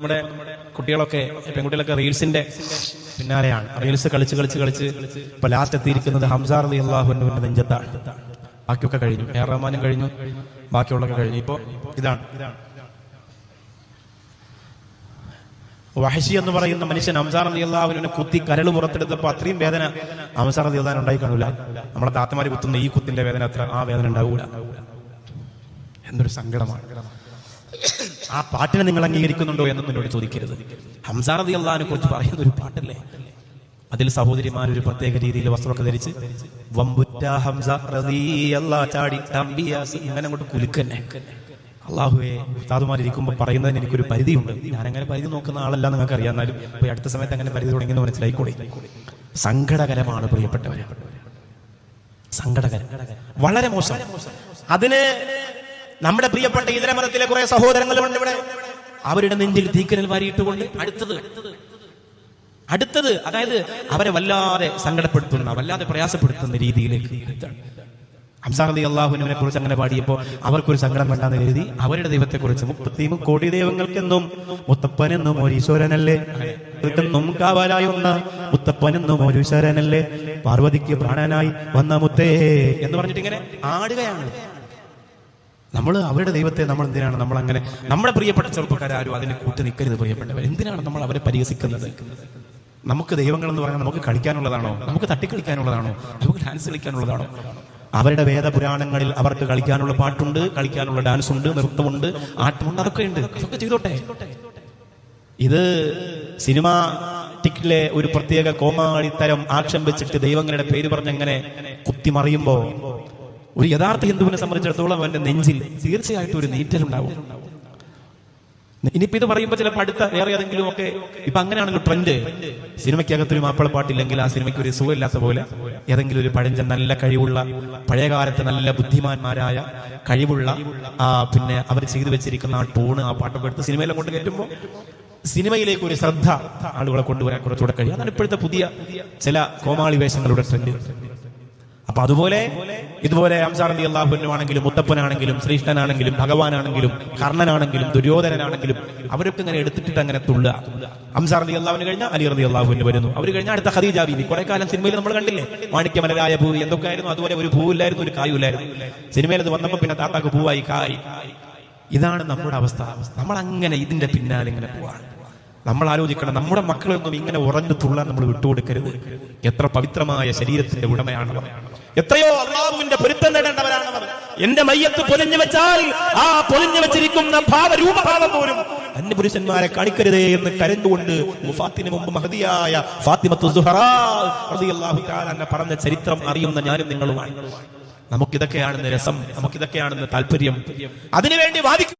നമ്മുടെ കുട്ടികളൊക്കെ പെൺകുട്ടികളൊക്കെ റീൽസിന്റെ പിന്നാലെയാണ്. റീൽസ് കളിച്ച് കളിച്ച് കളിച്ച് ഇപ്പൊ ലാസ്റ്റ് എത്തിയിരിക്കുന്നത് ഹംസാർ അലി അള്ളാഹുവിന്റെ നെഞ്ചത്താണ്. ബാക്കിയൊക്കെ കഴിഞ്ഞു. എ റഹ്മാനും കഴിഞ്ഞു. ബാക്കിയുള്ളൊക്കെ കഴിഞ്ഞു. ഇപ്പൊ ഇതാണ്. വഹശി എന്ന് പറയുന്ന മനുഷ്യൻ ഹംസാർ അലി അള്ളാഹുവിനെ കുത്തി കരൾ പുറത്തെടുത്തപ്പോ അത്രയും വേദന ഹംസാർ അലി അള്ളഹാൻ ഉണ്ടായി കാണില്ല നമ്മളെ താത്തമാര് കുത്തുന്ന ഈ കുത്തിന്റെ വേദന അത്ര ആ വേദന ഉണ്ടാവൂല. എന്തൊരു സങ്കടമാണ്. ആ പാട്ടിനെ നിങ്ങൾ അംഗീകരിക്കുന്നുണ്ടോ എന്ന് എന്നോട് ചോദിക്കരുത്. ഹംസാറതി അള്ളഹാനെ കുറിച്ച് പറയുന്ന ഒരു പാട്ടല്ലേ? അതിൽ സഹോദരിമാർ ഒരു പ്രത്യേക രീതിയിൽ വസ്ത്രമൊക്കെ ധരിച്ച് വമ്പുറ്റ ഹംസ ചാടി ഇങ്ങനെ അങ്ങോട്ട് കുലുക്കന്നെ. അള്ളാഹുവെ ഉസ്താദുമാരിയ്ക്കുമ്പോൾ പറയുന്നതിന് എനിക്കൊരു പരിധിയുണ്ട്. ഞാൻ അങ്ങനെ പരിധി നോക്കുന്ന ആളല്ല നിങ്ങൾക്ക് അറിയാം ഇപ്പൊ അടുത്ത സമയത്ത് അങ്ങനെ പരിധി തുടങ്ങിയെന്ന് മനസ്സിലായിക്കൂടെ? സങ്കടകരമാണ് പ്രിയപ്പെട്ടവരെ. സങ്കടകരം. വളരെ മോശം. അതിന് നമ്മുടെ പ്രിയപ്പെട്ട ഇതര മതത്തിലെ കുറെ സഹോദരങ്ങളുണ്ട് ഇവിടെ. അവരുടെ നെഞ്ചിൽ തീക്കനൽ വാരിയിട്ടുകൊണ്ട് അടുത്തത്. അടുത്തത് അതായത് അവരെ വല്ലാതെ സങ്കടപ്പെടുത്തുന്ന വല്ലാതെ പ്രയാസപ്പെടുത്തുന്ന രീതിയിലേക്ക് ഹംസാനദി അള്ളാഹുവിനെ കുറിച്ച് അങ്ങനെ പാടിയപ്പോ അവർക്കൊരു സങ്കടം വേണ്ടാന്ന് കരുതി അവരുടെ ദൈവത്തെ കുറിച്ച് മുപ്പത്തിമു കോടി ദൈവങ്ങൾക്കെന്നും മുത്തപ്പനെന്നും ഒരു ഈശ്വരനല്ലേ ും? മുത്തപ്പനെന്നും ഒരു പാർവതിക്ക് പ്രാണനായി വന്ന മുത്തേ എന്ന് പറഞ്ഞിട്ട് ഇങ്ങനെ ആടുകയാണ്. നമ്മൾ അവരുടെ ദൈവത്തെ നമ്മൾ എന്തിനാണ് നമ്മൾ അങ്ങനെ നമ്മുടെ പ്രിയപ്പെട്ട ചെറുപ്പക്കാരും അതിനെ കൂട്ടി നിൽക്കരുത് പ്രിയപ്പെട്ടവർ എന്തിനാണ് നമ്മൾ അവരെ പരിഹസിക്കുന്നത്? നമുക്ക് ദൈവങ്ങൾ എന്ന് പറഞ്ഞാൽ നമുക്ക് കളിക്കാനുള്ളതാണോ? നമുക്ക് തട്ടിക്കളിക്കാനുള്ളതാണോ? നമുക്ക് ഡാൻസ് കളിക്കാനുള്ളതാണോ? അവരുടെ വേദപുരാണങ്ങളിൽ അവർക്ക് കളിക്കാനുള്ള പാട്ടുണ്ട് കളിക്കാനുള്ള ഡാൻസ് ഉണ്ട് നൃത്തമുണ്ട് ആട്ടമുണ്ട് അതൊക്കെ ഉണ്ട് അതൊക്കെ ചെയ്തോട്ടെ. ഇത് സിനിമ ടിക്കിലെ ഒരു പ്രത്യേക കോമാളിത്തരം ആക്ഷം വെച്ചിട്ട് ദൈവങ്ങളുടെ പേര് പറഞ്ഞ് പറഞ്ഞങ്ങനെ കുത്തിമറിയുമ്പോ ഒരു യഥാർത്ഥ ഹിന്ദുവിനെ സംബന്ധിച്ചിടത്തോളം അവന്റെ നെഞ്ചിൽ തീർച്ചയായിട്ടും ഒരു നീറ്റലുണ്ടാവും ഇനിയിപ്പോ ഇത് പറയുമ്പോൾ ചിലപ്പോൾ അടുത്ത വേറെ ഏതെങ്കിലും ഒക്കെ ഇപ്പൊ അങ്ങനെയാണല്ലോ ട്രെൻഡ്. സിനിമയ്ക്കകത്ത് ഒരു മാപ്പിള പാട്ടില്ലെങ്കിൽ ആ സിനിമയ്ക്ക് ഒരു സുഖമില്ലാത്ത പോലെ ഏതെങ്കിലും ഒരു പഴഞ്ചൻ നല്ല കഴിവുള്ള പഴയകാലത്തെ നല്ല ബുദ്ധിമാന്മാരായ കഴിവുള്ള ആ പിന്നെ അവർ ചെയ്തു വെച്ചിരിക്കുന്ന ആ ടൂണ് ആ പാട്ടൊക്കെ എടുത്ത് സിനിമയിലെ കൊണ്ട് കയറ്റുമ്പോൾ സിനിമയിലേക്ക് ഒരു ശ്രദ്ധ ആളുകളെ കൊണ്ടുവരാൻ കുറച്ചുകൂടെ കഴിയും. അതാണ് ഇപ്പോഴത്തെ പുതിയ ചില കോമാളി വേഷങ്ങളുടെ ട്രെൻഡ്. അപ്പൊ അതുപോലെ ഇതുപോലെ അംസാറന്തി അള്ളാഹുവിനുമാണെങ്കിലും മുത്തപ്പനാണെങ്കിലും ശ്രീഷ്ണനാണെങ്കിലും ഭഗവാനാണെങ്കിലും കർണനാണെങ്കിലും ദുര്യോധനനാണെങ്കിലും അവരൊക്കെ ഇങ്ങനെ എടുത്തിട്ട് അങ്ങനെ തുള്ളുക. അംസാറന്തി അള്ളാഹുവിന് കഴിഞ്ഞാൽ അലി റതി അള്ളാഹുവിന് വരുന്നു. അവർ കഴിഞ്ഞാൽ അടുത്ത ഖദീജ ബീവി. കുറെ കാലം സിനിമയിൽ നമ്മൾ കണ്ടില്ലേ? മാണിക്യമലരായ എന്തൊക്കെ ആയിരുന്നു അതുപോലെ ഒരു പൂവില്ലായിരുന്നു ഒരു കായുമില്ലായിരുന്നു സിനിമയിൽ അത് വന്നപ്പോൾ പിന്നെ താത്താക്ക് പൂവായി കായ്. ഇതാണ് നമ്മുടെ അവസ്ഥ. നമ്മൾ അങ്ങനെ ഇതിന്റെ പിന്നാലെ ഇങ്ങനെ പോവാണ്. നമ്മൾ ആലോചിക്കണം നമ്മുടെ മക്കളൊന്നും ഇങ്ങനെ ഉറഞ്ഞു തുള്ളാൻ നമ്മൾ വിട്ടുകൊടുക്കരുത്. എത്ര പവിത്രമായ ശരീരത്തിന്റെ ഉടമയാണവർ. എത്രയോ അള്ളാഹുവിന്റെ പൊരുത്തം നേടേണ്ടവരാണവർ. എന്റെ മയ്യത്ത് പൊലിഞ്ഞു വെച്ചാൽ ആ പൊലിഞ്ഞു വെച്ചിരിക്കുന്ന ഭാവരൂപഭാവം പോലും അന്യപുരുഷന്മാരെ കാണിക്കരുതേ എന്ന് കരുതുകൊണ്ട് മുഫാത്തിന് മുമ്പ് മഹതിയായ ഫാത്തിമത്തു പറഞ്ഞ ചരിത്രം അറിയുന്ന ഞാനും നിങ്ങളുമാണ്. നമുക്കിതൊക്കെയാണെന്ന് രസം നമുക്കിതൊക്കെയാണെന്ന് താല്പര്യം അതിനുവേണ്ടി വാദിക്കും